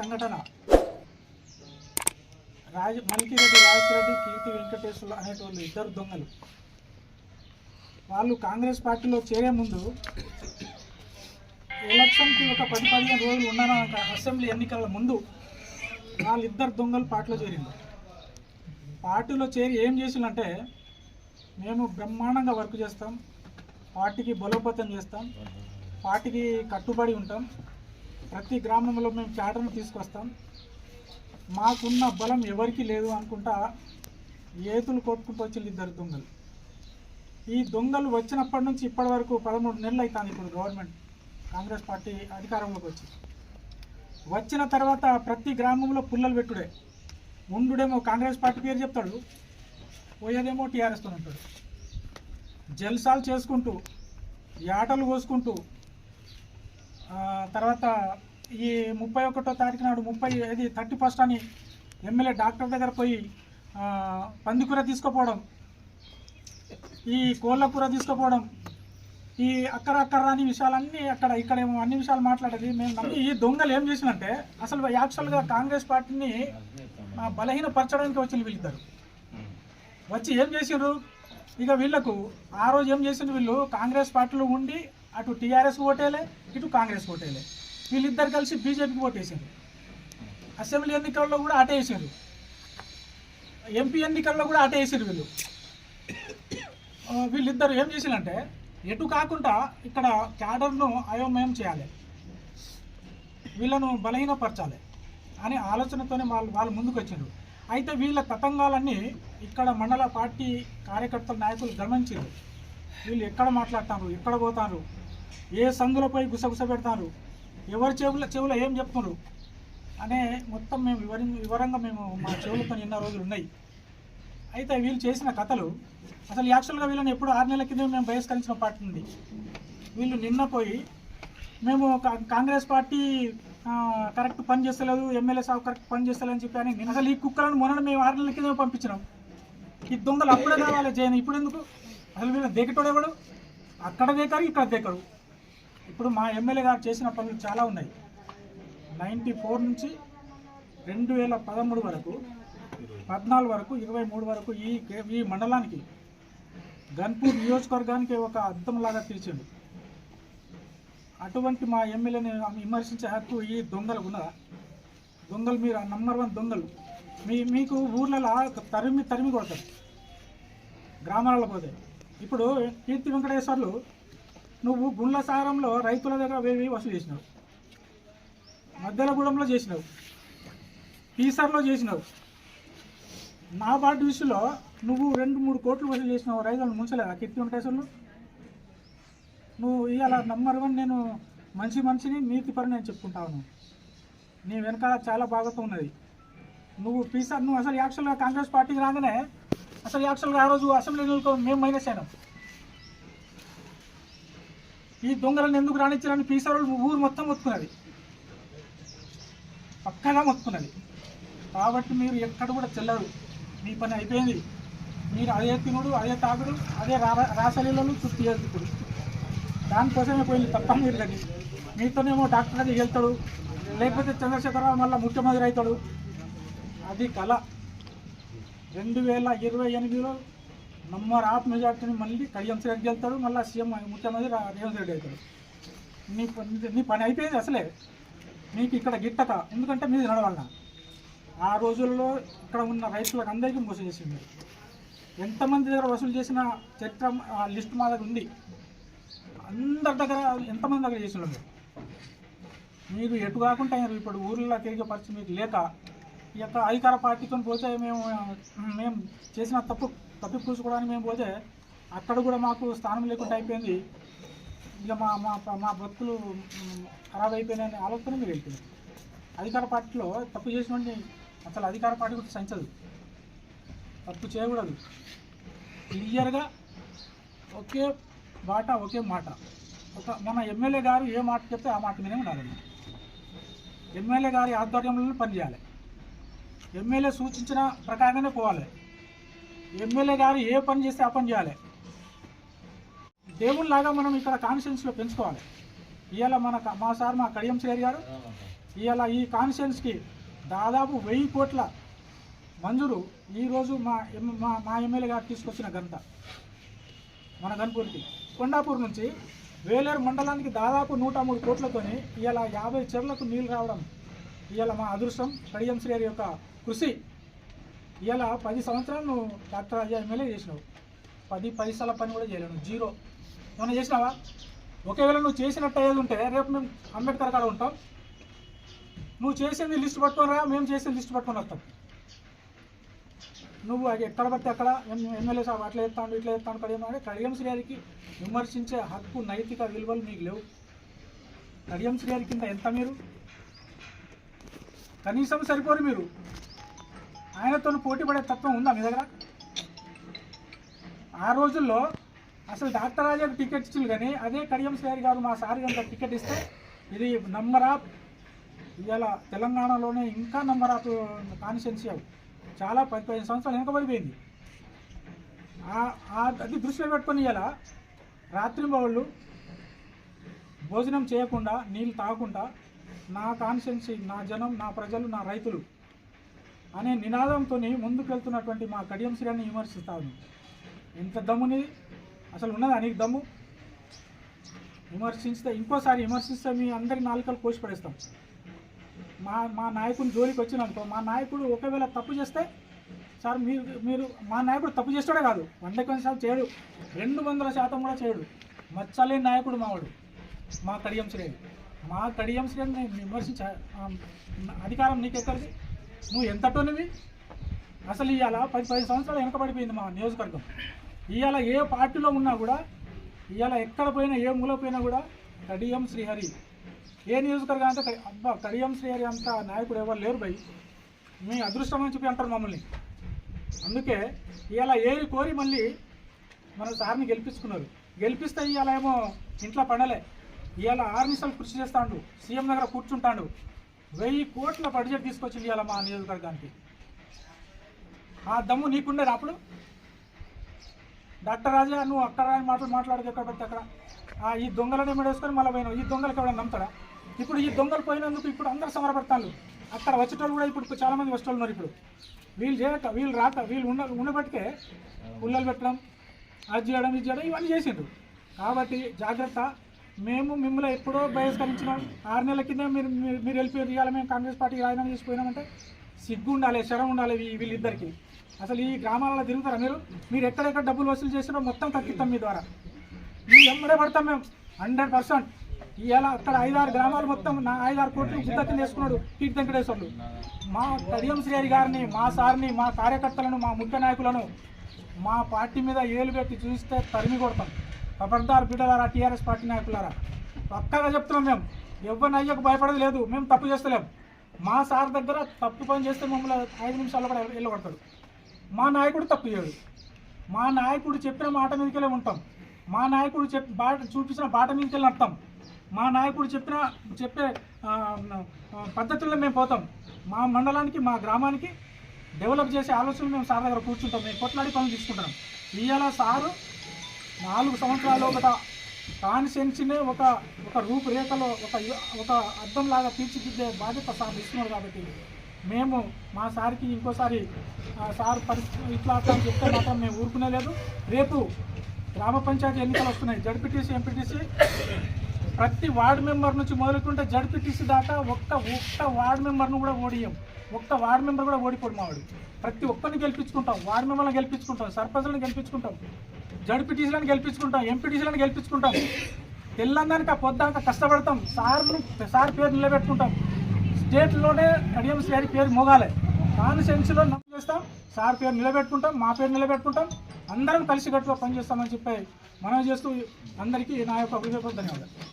సంఘటన. రాజ మల్కిరెడ్డి రాజశరెడ్డి కీర్తి వెంకటేశ్వర్లు అనేటోళ్ళు ఇద్దరు దొంగలు. వాళ్ళు కాంగ్రెస్ పార్టీలో చేరే ముందు ఎలక్షన్కి ఒక పది పదిహేను రోజులు ఉన్న అసెంబ్లీ ఎన్నికల ముందు వాళ్ళిద్దరు దొంగలు పార్టీలో చేరింది పార్టీలో చేరి ఏం చేసిందంటే మేము బ్రహ్మాండంగా వర్క్ చేస్తాం పార్టీకి బలోపేతం చేస్తాం పార్టీకి కట్టుబడి ఉంటాం ప్రతి గ్రామంలో మేము చాటను తీసుకొస్తాం. మాకున్న బలం ఎవరికి లేదు అనుకుంటా ఏతులు కొట్టుకుంటూ వచ్చింది ఇద్దరు దొంగలు. ఈ దొంగలు వచ్చినప్పటి నుంచి ఇప్పటి వరకు పదమూడు నెలలు అవుతుంది ఇప్పుడు గవర్నమెంట్ కాంగ్రెస్ పార్టీ అధికారంలోకి వచ్చి వచ్చిన తర్వాత ప్రతి గ్రామంలో పుల్లలు పెట్టుడే. ఉండుడేమో కాంగ్రెస్ పార్టీ పేరు చెప్తాడు పోయేదేమో టీఆర్ఎస్తో ఉంటాడు. జల్సాలు చేసుకుంటూ యాటలు కోసుకుంటూ తర్వాత ఈ ముప్పై ఒకటో తారీఖు నాడు ముప్పై ఇది థర్టీ ఫస్ట్ అని ఎమ్మెల్యే డాక్టర్ దగ్గర పోయి పందికూర తీసుకుపోవడం ఈ కోళ్ళ కూర తీసుకుపోవడం ఈ అక్కడ అక్కడ అని విషయాలన్నీ అక్కడ ఇక్కడ ఏమో అన్ని విషయాలు మాట్లాడేది. మేము నమ్మి ఈ దొంగలు ఏం చేసినంటే అసలు యాక్చువల్గా కాంగ్రెస్ పార్టీని బలహీనపరచడానికి వచ్చి వీళ్ళిద్దరు. వచ్చి ఏం చేసిండ్రు ఇక వీళ్ళకు ఆ రోజు ఏం చేసిండ్రు వీళ్ళు? కాంగ్రెస్ పార్టీలో ఉండి అటు టీఆర్ఎస్ ఓటేలే ఇటు కాంగ్రెస్ ఓటేలే. వీళ్ళిద్దరు కలిసి బీజేపీకి ఓటేసారు. అసెంబ్లీ ఎన్నికల్లో కూడా అటే వేసారు. ఎంపీ ఎన్నికల్లో కూడా అటే వేసిండ్రు వీళ్ళు. వీళ్ళిద్దరు ఏం చేసిందంటే ఎటు కాకుండా ఇక్కడ క్యాడర్ను అయోమయం చేయాలి. వీళ్ళను బలహీనపరచాలి అనే ఆలోచనతోనే వాళ్ళు వాళ్ళు ముందుకు వచ్చారు. అయితే వీళ్ళ తతంగాలన్నీ ఇక్కడ మండల పార్టీ కార్యకర్తల నాయకులు గమనించారు. వీళ్ళు ఎక్కడ మాట్లాడతారు ఎక్కడ పోతారు ఏ సందులపై గుసగుస పెడతారు? ఎవరి చెవుల చెవుల ఏం చెప్తున్నారు? అనే మొత్తం మేము వివరి వివరంగా మేము మా చెవులతో నిన్న రోజులు ఉన్నాయి. అయితే వీళ్ళు చేసిన కథలు అసలు యాక్చువల్గా వీళ్ళని ఎప్పుడు ఆరు నెలల కింద మేము బహిష్కరించిన పార్టీ ఉంది. వీళ్ళు నిన్న పోయి మేము కా- కాంగ్రెస్ పార్టీ కరెక్ట్ పని చేస్తలేదు ఎమ్మెల్యే సాగు కరెక్ట్ పని చేస్తలేదని చెప్పి అని నేను అసలు ఈ కుక్కలను మొన్న మేము ఆరు నెలల కింద పంపించినాం. ఈ దొంగలు అప్పుడే కావాలి జైన్ ఇప్పుడు ఎందుకు? అసలు వీళ్ళు దేకటోడేవాడు అక్కడ దేకారు ఇక్కడ దేకరు? ఇప్పుడు మా ఎమ్మెల్యే గారు చేసిన పనులు చాలా ఉన్నాయి. నైంటీ ఫోర్ నుంచి రెండు వేల పదమూడు వరకు పద్నాలుగు వరకు ఇరవై మూడు వరకు ఈ ఈ మండలానికి గన్పూర్ నియోజకవర్గానికి ఒక అద్దంలాగా తీర్చిండు. అటువంటి మా ఎమ్మెల్యేని విమర్శించే హక్కు ఈ దొంగలకు ఉన్నదా? దొంగలు మీరు నంబర్ వన్ దొంగలు. మీ మీకు ఊర్లలో తరిమి తరిమి కొడతారు. గ్రామాలలో పోతే. ఇప్పుడు కీర్తి వెంకటేశ్వర్లు నువ్వు గుండ్ల సాగరంలో రైతుల దగ్గర వేవి వసూలు చేసినావు. మద్దెలగూడెంలో చేసినావు. పీసర్లో చేసినావు. నా విషయంలో నువ్వు రెండు మూడు కోట్లు వసూలు చేసినావు. రైతులను ముంచలేదా? కీర్తి వెంకటేశ్వర్లు? నువ్వు ఇవాళ నంబర్ వన్ నేను మంచి మనిషిని నీతి పని నేను చెప్పుకుంటాను నీ వెనకాల చాలా బాగుతూ ఉన్నది. నువ్వు పీసర్ నువ్వు అసలు యాక్చువల్గా కాంగ్రెస్ పార్టీకి రాగానే అసలు యాక్చువల్గా ఆ రోజు అసెంబ్లీ మేము మైనస్ అయినాం. ఈ దొంగలను ఎందుకు రాణించారని పీసర్ ఊరు మొత్తం మొత్తుకున్నది. పక్కగా మొత్తుకున్నది. కాబట్టి మీరు ఎక్కడ కూడా చెల్లరు. మీ పని అయిపోయింది. మీరు అదే తినుడు అదే తాగుడు అదే రా రాసలీలలో చుట్టూ దానికోసమే పోయింది తప్ప మీరు కానీ మీతోనేమో డాక్టర్ అది వెళ్తాడు లేకపోతే చంద్రశేఖరరావు మళ్ళీ ముఖ్యమంత్రి అవుతాడు. అది కళ రెండు వేల ఇరవై ఎనిమిదిలో నంబర్ ఆఫ్ మెజార్టీని మళ్ళీ కడియం రెడ్డి వెళ్తాడు మళ్ళీ సీఎం ముఖ్యమంత్రి రేవంత్ రెడ్డి అవుతాడు. నీ పని నీ పని అయిపోయింది అసలే. మీకు ఇక్కడ గిట్టక ఎందుకంటే మీది నడవాలన్నా ఆ రోజుల్లో ఇక్కడ ఉన్న రైతులకు అందరికీ మోసం చేసింది ఎంతమంది దగ్గర వసూలు చేసిన చరిత్ర ఆ లిస్ట్ మా దగ్గర ఉంది. అందరి దగ్గర ఎంతమంది దగ్గర చేసిన మీరు? ఎటు కాకుండా అయినారు ఇప్పుడు ఊర్లో తిరిగే పరిస్థితి మీకు లేక ఈ యొక్క అధికార పార్టీతో పోతే మేము మేము చేసిన తప్పు తప్పు మేము పోతే అక్కడ కూడా మాకు స్థానం లేకుండా అయిపోయింది. ఇక మా మా మా భక్తులు ఖరాబ్ అయిపోయినాయని ఆలోచన మీరు వెళ్తుంది అధికార పార్టీలో తప్పు చేసినటువంటి అసలు అధికార పార్టీ కూడా సంచదు. తప్పు చేయకూడదు. క్లియర్గా ఒకే బాట ఒకే మాట. ఒక మన ఎమ్మెల్యే గారు ఏ మాట చెప్తే ఆ మాట మీద ఉండాలి. ఎమ్మెల్యే గారి ఆధ్వర్యంలో పనిచేయాలి. ఎమ్మెల్యే సూచించిన ప్రకారంగానే పోవాలి. ఎమ్మెల్యే గారు ఏ పని చేస్తే ఆ పని చేయాలి. దేవుళ్ళలాగా మనం ఇక్కడ కాన్షియన్స్లో పెంచుకోవాలి. ఇవాళ మన మా సార్ మా కడియం సేర్ గారు ఇవాళ ఈ కాన్షియన్స్కి దాదాపు వెయ్యి కోట్ల మంజూరు ఈరోజు మా మా మా ఎమ్మెల్యే గారు తీసుకొచ్చిన ఘనత మన గన్పూర్కి కొండాపూర్ నుంచి వేలేరు మండలానికి దాదాపు నూట మూడు కోట్లతోని ఇవాళ యాభై చెర్లకు నీళ్ళు రావడం ఇవాళ మా అదృష్టం. కడియం శ్రీ యొక్క కృషి ఇలా పది సంవత్సరాలు నువ్వు డాక్టర్ అయ్యా ఎమ్మెల్యే చేసినావు. పది పైసల పని కూడా చేయలేవు నువ్వు జీరో. ఏమైనా చేసినావా? ఒకవేళ నువ్వు చేసినట్టు అయ్యేది ఉంటే రేపు మేము అంబేద్కర్ కాడ ఉంటాం. నువ్వు చేసింది లిస్ట్ పట్టుకొని రా మేము చేసింది లిస్ట్ పట్టుకొని వస్తాం. నువ్వు అది ఎక్కడ పడితే అక్కడ ఎమ్మెల్యే సాబ్ అట్లా చెప్తాను ఇట్లా చెప్తాను కడియం అంటే కడియం శ్రీ విమర్శించే హక్కు నైతిక విలువలు మీకు లేవు. కడియం శ్రీ కింద ఎంత మీరు? కనీసం సరిపోరు మీరు. ఆయనతో పోటీ పడే తత్వం ఉందా మీ దగ్గర? ఆ రోజుల్లో అసలు డాక్టర్ రాజాకు టికెట్ ఇచ్చింది కానీ అదే కడియం సార్ గారు మా సార్ కనుక టికెట్ ఇస్తే ఇది నంబర్ ఆఫ్ ఇవాళ తెలంగాణలోనే ఇంకా నంబర్ ఆఫ్ కాన్స్టిట్యున్సీ చాలా పది పదిహేను సంవత్సరాలు వెనకబడిపోయింది అది దృష్టిలో పెట్టుకొని ఇవాళ రాత్రి వాళ్ళు భోజనం చేయకుండా నీళ్ళు తాగకుండా నా కాన్స్టిట్యున్సీ నా జనం నా ప్రజలు నా రైతులు అనే నినాదంతో ముందుకు వెళ్తున్నటువంటి మా కడియం శ్రీని విమర్శిస్తాను ఎంత దమ్ముని? అసలు ఉన్నదా నీకు దమ్ము? విమర్శిస్తే ఇంకోసారి విమర్శిస్తే మీ అందరి నాలుకలు కోసిపడేస్తాం. మా మా నాయకుని జోలికి వచ్చినానుకో మా నాయకుడు ఒకవేళ తప్పు చేస్తే సార్ మీరు మీరు మా నాయకుడు తప్పు చేస్తాడే కాదు. వంద శాతం చేయడు. రెండు వందల శాతం కూడా చేయడు. మచ్చలేని నాయకుడు మావాడు మా కడియం శ్రేణి మా కడియం శ్రేణిని విమర్శించ అధికారం నీకెక్కడిది నువ్వు ఎంతటోనివి అసలు ఇవాళ పది పది సంవత్సరాలు వెనకబడిపోయింది మా నియోజకవర్గం. ఇవాళ ఏ పార్టీలో ఉన్నా కూడా ఇవాళ ఎక్కడ పోయినా ఏ మూల పోయినా కూడా కడియం శ్రీహరి. ఏ నియోజకవర్గం అంటే అబ్బా కడియం శ్రీహరి అంత నాయకుడు ఎవరు లేరు భయ్ మీ అదృష్టం అని చెప్పి అంటారు మమ్మల్ని. అందుకే ఇవాళ ఏరి కోరి మళ్ళీ మన సార్ని గెలిపించుకున్నారు. గెలిపిస్తే ఇవాళ ఏమో ఇంట్లో పడలే. ఇవాళ ఆరు కృషి చేస్తాడు. సీఎం దగ్గర కూర్చుంటాడు. వెయ్యి కోట్ల బడ్జెట్ తీసుకొచ్చి ఇవాళ మా నియోజకవర్గానికి. ఆ దమ్ము నీకుండేది అప్పుడు? డాక్టర్ రాజా నువ్వు అక్కడ రాని మాటలు మాట్లాడదు ఎక్కడ పడితే అక్కడ? ఈ దొంగలనే వేసుకొని మళ్ళీ పోయినావు. ఈ దొంగలకి ఎవరైనా నమ్ముతాడా? ఇప్పుడు ఈ దొంగలు పోయినందుకు ఇప్పుడు అందరూ సమరపడతాను అక్కడ వచ్చేటోళ్ళు కూడా ఇప్పుడు చాలామంది వచ్చేటోళ్ళు ఉన్నారు ఇప్పుడు. వీళ్ళు చేయక వీళ్ళు రాక వీళ్ళు ఉన్న ఉండబట్టికే పుల్లలు పెట్టడం అది చేయడం ఇది చేయడం ఇవన్నీ చేసిండ్రు. కాబట్టి జాగ్రత్త. మేము మిమ్మల్ని ఎప్పుడో బహిష్కరించినాం ఆరు నెలల కింద మీరు మీరు- మీరు వెళ్ళిపోయారు. ఇవాళ మేము కాంగ్రెస్ పార్టీ రాజీనామా చేసిపోయినామంటే సిగ్గు ఉండాలి శరం ఉండాలి వీళ్ళిద్దరికి. అసలు ఈ గ్రామాలలో తిరుగుతారా మీరు? మీరు ఎక్కడెక్కడ డబ్బులు వసూలు చేసినా మొత్తం తగ్గిస్తాం మీ ద్వారా. మీ ఎమ్మడే పడతాం మేము. Hundred percent. ఇవాళ అక్కడ ఐదారు గ్రామాలు మొత్తం నా ఐదారు కోట్లు గుత్త కింద వేసుకున్నాడు పీటి వెంకటేశ్వర్లు. మా కడియం శ్రీహరి గారిని మా సార్ని మా కార్యకర్తలను మా ముఖ్య నాయకులను మా పార్టీ మీద ఏలు పెట్టి చూస్తే తరిమి కొడతాం. ఖబర్దార్ బిడ్డలారా టీఆర్ఎస్ పార్టీ నాయకులారా పక్కగా చెప్తున్నాం మేము. ఎవరిని అయ్యకు భయపడదు లేదు. మేము తప్పు చేస్తలేం. మా సార్ దగ్గర తప్పు పని చేస్తే మమ్మల్ని ఐదు నిమిషాల్లో కూడా వెళ్ళగొడతాడు. మా నాయకుడు తప్పు చేయడు. మా నాయకుడు చెప్పిన మాట మీదకెళ్ళే ఉంటాం. మా నాయకుడు చెప్ బాట చూపించిన బాట మీదకెళ్ళి నడతాం. మా నాయకుడు చెప్పిన చెప్పే పద్ధతుల్లో మేము పోతాం. మా మండలానికి మా గ్రామానికి డెవలప్ చేసే ఆలోచనలు మేము సార్ దగ్గర కూర్చుంటాం. మేము కొట్లాడి పనులు తీసుకుంటాం ఇవాళ సారు నాలుగు సంవత్సరాలు ఒక కాన్షియన్స్నే ఒక ఒక రూపురేఖలో ఒక ఒక అర్థంలాగా తీర్చిదిద్దే బాధ్యత సార్ ఇస్తున్నారు కాబట్టి మేము మా సార్కి ఇంకోసారి ఆ సార్ పరిస్థితి ఇట్లా అట్లా అని చెప్తే మాత్రం మేము ఊరుకునే లేదు. రేపు గ్రామ పంచాయతీ ఎన్నికలు వస్తున్నాయి. జడ్పీటీసీ ఎంపీటీసీ ప్రతి వార్డు మెంబర్ నుంచి మొదలుకుంటే జడ్పీటీసీ దాకా ఒక్క ఒక్క వార్డు మెంబర్ను కూడా ఓడియం ఒక్క వార్డు మెంబర్ కూడా ఓడిపోడు మావాడు ప్రతి ఒక్కరిని గెలిపించుకుంటాం. వార్డు మెంబర్ని గెలిపించుకుంటాం. సర్పంచ్లను గెలిపించుకుంటాం. జడ్పీటీసీలను గెలిపించుకుంటాం ఎంపీటీసీలను గెలిపించుకుంటాం. తెల్లందానికి ఆ పొద్దాక కష్టపడతాం. సార్ను సార్ పేరు నిలబెట్టుకుంటాం. స్టేట్లోనే కడియంసీ గారి పేరు మోగాలి. కాన్సెన్స్లో నమ్ము చేస్తాం సార్ పేరు నిలబెట్టుకుంటాం మా పేరు నిలబెట్టుకుంటాం. అందరం కలిసికట్టుగా పనిచేస్తామని చెప్పి మనం చేస్తూ అందరికీ నా యొక్క హృదయపూర్వక ధన్యవాదాలు.